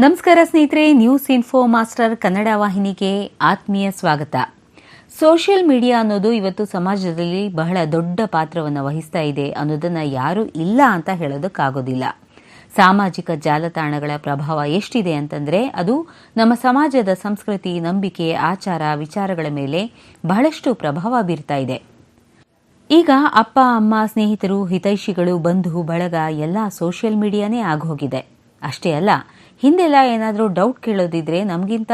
ನಮಸ್ಕಾರ ಸ್ನೇಹಿತರೆ news info master Kannada ವಾಹಿನಿಗೆ ಆತ್ಮೀಯ ಸ್ವಾಗತ. ಸೋಷಿಯಲ್ ಮೀಡಿಯಾ ಅನ್ನೋದು ಇವತ್ತು ಸಮಾಜದಲ್ಲಿ ಬಹಳ ದೊಡ್ಡ ಪಾತ್ರವನ್ನು ವಹಿಸ್ತಾ ಇದೆ ಅನ್ನೋದನ್ನ ಯಾರೂ ಇಲ್ಲ ಅಂತ ಹೇಳೋದಕ್ಕಾಗೋದಿಲ್ಲ. ಸಾಮಾಜಿಕ ಜಾಲತಾಣಗಳ ಪ್ರಭಾವ ಎಷ್ಟಿದೆ ಅಂತಂದ್ರೆ, ಅದು ನಮ್ಮ ಸಮಾಜದ ಸಂಸ್ಕೃತಿ, ನಂಬಿಕೆ, ಆಚಾರ, ವಿಚಾರಗಳ ಮೇಲೆ ಬಹಳಷ್ಟು ಪ್ರಭಾವ ಬೀರ್ತಾ ಇದೆ. ಈಗ ಅಪ್ಪ, ಅಮ್ಮ, ಸ್ನೇಹಿತರು, ಹಿತೈಷಿಗಳು, ಬಂಧು, ಬಳಗ ಎಲ್ಲ ಸೋಷಿಯಲ್ ಮೀಡಿಯಾನೇ ಆಗೋಗಿದೆ. ಅಷ್ಟೇ ಅಲ್ಲ, ಹಿಂದೆಲ್ಲ ಏನಾದರೂ ಡೌಟ್ ಕೇಳೋದಿದ್ರೆ ನಮಗಿಂತ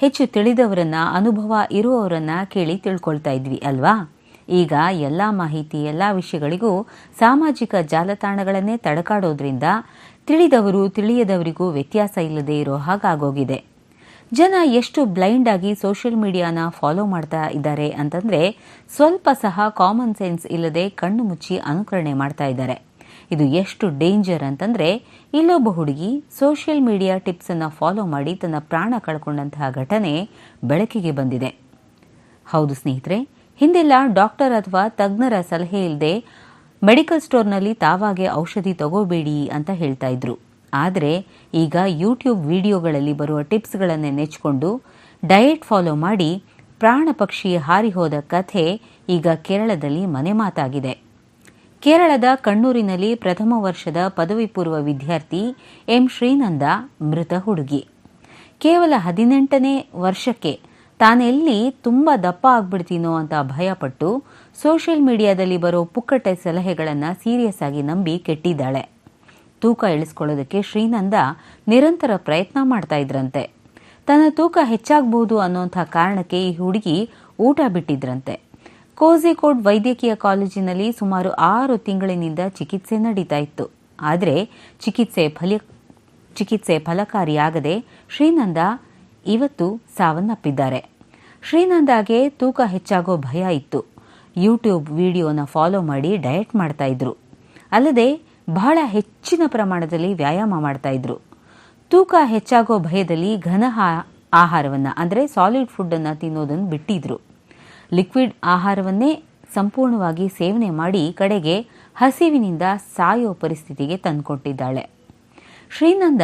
ಹೆಚ್ಚು ತಿಳಿದವರನ್ನ, ಅನುಭವ ಇರುವವರನ್ನ ಕೇಳಿ ತಿಳ್ಕೊಳ್ತಾ ಇದ್ವಿ ಅಲ್ವಾ? ಈಗ ಎಲ್ಲ ಮಾಹಿತಿ, ಎಲ್ಲ ವಿಷಯಗಳಿಗೂ ಸಾಮಾಜಿಕ ಜಾಲತಾಣಗಳನ್ನೇ ತಡಕಾಡೋದ್ರಿಂದ ತಿಳಿದವರು ತಿಳಿಯದವರಿಗೂ ವ್ಯತ್ಯಾಸ ಇಲ್ಲದೆ ಇರೋ ಹಾಗಾಗೋಗಿದೆ. ಜನ ಎಷ್ಟು ಬ್ಲೈಂಡ್ ಆಗಿ ಸೋಷಿಯಲ್ ಮೀಡಿಯಾನ ಫಾಲೋ ಮಾಡ್ತಾ ಇದ್ದಾರೆ ಅಂತಂದ್ರೆ ಸ್ವಲ್ಪ ಸಹ ಕಾಮನ್ ಸೆನ್ಸ್ ಇಲ್ಲದೆ ಕಣ್ಣು ಮುಚ್ಚಿ ಅನುಕರಣೆ ಮಾಡ್ತಾ ಇದ್ದಾರೆ. ಇದು ಎಷ್ಟು ಡೇಂಜರ್ ಅಂತಂದ್ರೆ ಇಲ್ಲೊಬ್ಬ ಹುಡುಗಿ ಸೋಷಿಯಲ್ ಮೀಡಿಯಾ ಟಿಪ್ಸ್ ಅನ್ನ ಫಾಲೋ ಮಾಡಿ ತನ್ನ ಪ್ರಾಣ ಕಳ್ಕೊಂಡಂತಹ ಘಟನೆ ಬೆಳಕಿಗೆ ಬಂದಿದೆ. ಹೌದು ಸ್ನೇಹಿತರೆ, ಹಿಂದೆಲ್ಲ ಡಾಕ್ಟರ್ ಅಥವಾ ತಜ್ಞರ ಸಲಹೆ ಇಲ್ಲದೆ ಮೆಡಿಕಲ್ ಸ್ಟೋರ್ನಲ್ಲಿ ತಾವಾಗೆ ಔಷಧಿ ತಗೋಬೇಡಿ ಅಂತ ಹೇಳ್ತಾ ಇದ್ರು. ಆದರೆ ಈಗ ಯೂಟ್ಯೂಬ್ ವಿಡಿಯೋಗಳಲ್ಲಿ ಬರುವ ಟಿಪ್ಸ್ಗಳನ್ನೇ ನೆಚ್ಕೊಂಡು ಡಯೆಟ್ ಫಾಲೋ ಮಾಡಿ ಪ್ರಾಣ ಪಕ್ಷಿ ಹಾರಿಹೋದ ಕಥೆ ಈಗ ಕೇರಳದಲ್ಲಿ ಮನೆ ಮಾತಾಗಿದೆ. ಕೇರಳದ ಕಣ್ಣೂರಿನಲ್ಲಿ ಪ್ರಥಮ ವರ್ಷದ ಪದವಿ ಪೂರ್ವ ವಿದ್ಯಾರ್ಥಿ ಎಂ ಶ್ರೀನಂದ ಮೃತ ಹುಡುಗಿ. ಕೇವಲ ಹದಿನೆಂಟನೇ ವರ್ಷಕ್ಕೆ ತಾನೆಲ್ಲಿ ತುಂಬಾ ದಪ್ಪ ಆಗ್ಬಿಡ್ತೀನೋ ಅಂತ ಭಯಪಟ್ಟು ಸೋಷಿಯಲ್ ಮೀಡಿಯಾದಲ್ಲಿ ಬರೋ ಪುಕ್ಕಟೆ ಸಲಹೆಗಳನ್ನು ಸೀರಿಯಸ್ ಆಗಿ ನಂಬಿ ಕೆಟ್ಟಿದ್ದಾಳೆ. ತೂಕ ಇಳಿಸ್ಕೊಳ್ಳೋದಕ್ಕೆ ಶ್ರೀನಂದ ನಿರಂತರ ಪ್ರಯತ್ನ ಮಾಡ್ತಾ ಇದ್ರಂತೆ. ತನ್ನ ತೂಕ ಹೆಚ್ಚಾಗಬಹುದು ಅನ್ನೋಂಥ ಕಾರಣಕ್ಕೆ ಈ ಹುಡುಗಿ ಊಟ ಬಿಟ್ಟಿದ್ರಂತೆ. ಕೋಝಿಕೋಡ್ ವೈದ್ಯಕೀಯ ಕಾಲೇಜಿನಲ್ಲಿ ಸುಮಾರು ಆರು ತಿಂಗಳಿನಿಂದ ಚಿಕಿತ್ಸೆ ನಡೀತಾ ಇತ್ತು. ಆದರೆ ಚಿಕಿತ್ಸೆ ಫಲ, ಚಿಕಿತ್ಸೆ ಫಲಕಾರಿಯಾಗದೆ ಶ್ರೀನಂದ ಇವತ್ತು ಸಾವನ್ನಪ್ಪಿದ್ದಾರೆ. ಶ್ರೀನಂದಾಗೆ ತೂಕ ಹೆಚ್ಚಾಗೋ ಭಯ ಇತ್ತು. ಯೂಟ್ಯೂಬ್ ವಿಡಿಯೋನ ಫಾಲೋ ಮಾಡಿ ಡಯಟ್ ಮಾಡ್ತಾ ಇದ್ರು. ಅಲ್ಲದೆ ಬಹಳ ಹೆಚ್ಚಿನ ಪ್ರಮಾಣದಲ್ಲಿ ವ್ಯಾಯಾಮ ಮಾಡ್ತಾ ಇದ್ರು. ತೂಕ ಹೆಚ್ಚಾಗೋ ಭಯದಲ್ಲಿ ಘನ ಆಹಾರವನ್ನು, ಅಂದರೆ ಸಾಲಿಡ್ ಫುಡ್ ಅನ್ನ ತಿನ್ನೋದನ್ನು ಬಿಟ್ಟಿದ್ರು. ಲಿಕ್ವಿಡ್ ಆಹಾರವನ್ನೇ ಸಂಪೂರ್ಣವಾಗಿ ಸೇವನೆ ಮಾಡಿ ಕಡೆಗೆ ಹಸಿವಿನಿಂದ ಸಾಯೋ ಪರಿಸ್ಥಿತಿಗೆ ತಂದುಕೊಟ್ಟಿದ್ದಾಳೆ. ಶ್ರೀನಂದ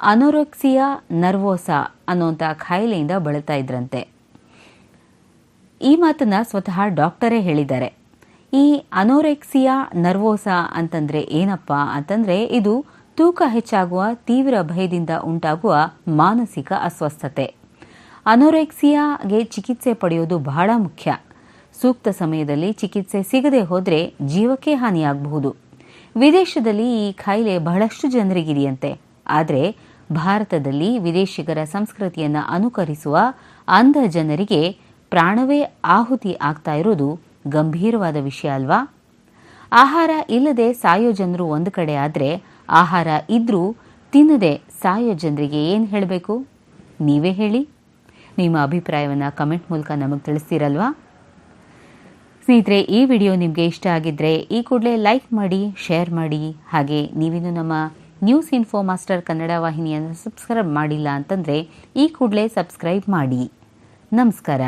ಅನೋರೆಕ್ಸಿಯಾ ನರ್ವೋಸಾ ಅನ್ನುವಂಥ ಖಾಯಿಲೆಯಿಂದ ಬಳಲ್ತಾ ಇದ್ರಂತೆ. ಈ ಮಾತನ್ನ ಸ್ವತಃ ಡಾಕ್ಟರೇ ಹೇಳಿದ್ದಾರೆ. ಈ ಅನೋರೆಕ್ಸಿಯಾ ನರ್ವೋಸಾ ಅಂತಂದ್ರೆ ಏನಪ್ಪ ಅಂತಂದ್ರೆ ಇದು ತೂಕ ಹೆಚ್ಚಾಗುವ ತೀವ್ರ ಭಯದಿಂದ ಉಂಟಾಗುವ ಮಾನಸಿಕ ಅಸ್ವಸ್ಥತೆ. ಅನೋರೆಕ್ಸಿಯಾಗೆ ಚಿಕಿತ್ಸೆ ಪಡೆಯೋದು ಬಹಳ ಮುಖ್ಯ. ಸೂಕ್ತ ಸಮಯದಲ್ಲಿ ಚಿಕಿತ್ಸೆ ಸಿಗದೆ ಹೋದರೆ ಜೀವಕ್ಕೆ ಹಾನಿಯಾಗಬಹುದು. ವಿದೇಶದಲ್ಲಿ ಈ ಕಾಯಿಲೆ ಬಹಳಷ್ಟು ಜನರಿಗಿದೆಯಂತೆ. ಆದರೆ ಭಾರತದಲ್ಲಿ ವಿದೇಶಿಗರ ಸಂಸ್ಕೃತಿಯನ್ನು ಅನುಕರಿಸುವ ಅಂಧ ಜನರಿಗೆ ಪ್ರಾಣವೇ ಆಹುತಿ ಆಗ್ತಾ ಇರೋದು ಗಂಭೀರವಾದ ವಿಷಯ ಅಲ್ವಾ? ಆಹಾರ ಇಲ್ಲದೆ ಸಾಯೋ ಜನರು ಒಂದು ಕಡೆ ಆದರೆ ಆಹಾರ ಇದ್ರೂ ತಿನ್ನದೆ ಸಾಯೋ ಜನರಿಗೆ ಏನು ಹೇಳಬೇಕು? ನೀವೇ ಹೇಳಿ. ನಿಮ್ಮ ಅಭಿಪ್ರಾಯವನ್ನು ಕಮೆಂಟ್ ಮೂಲಕ ನಮಗೆ ತಿಳಿಸ್ತೀರಲ್ವಾ? ಸ್ನೇಹಿತರೆ, ಈ ವಿಡಿಯೋ ನಿಮಗೆ ಇಷ್ಟ ಆಗಿದ್ದರೆ ಈ ಕೂಡಲೇ ಲೈಕ್ ಮಾಡಿ, ಶೇರ್ ಮಾಡಿ. ಹಾಗೆ ನೀವಿನ್ನು ನಮ್ಮ ನ್ಯೂಸ್ ಇನ್ಫೋ ಮಾಸ್ಟರ್ ಕನ್ನಡ ವಾಹಿನಿಯನ್ನು ಸಬ್ಸ್ಕ್ರೈಬ್ ಮಾಡಿಲ್ಲ ಅಂತಂದರೆ ಈ ಕೂಡಲೇ ಸಬ್ಸ್ಕ್ರೈಬ್ ಮಾಡಿ. ನಮಸ್ಕಾರ.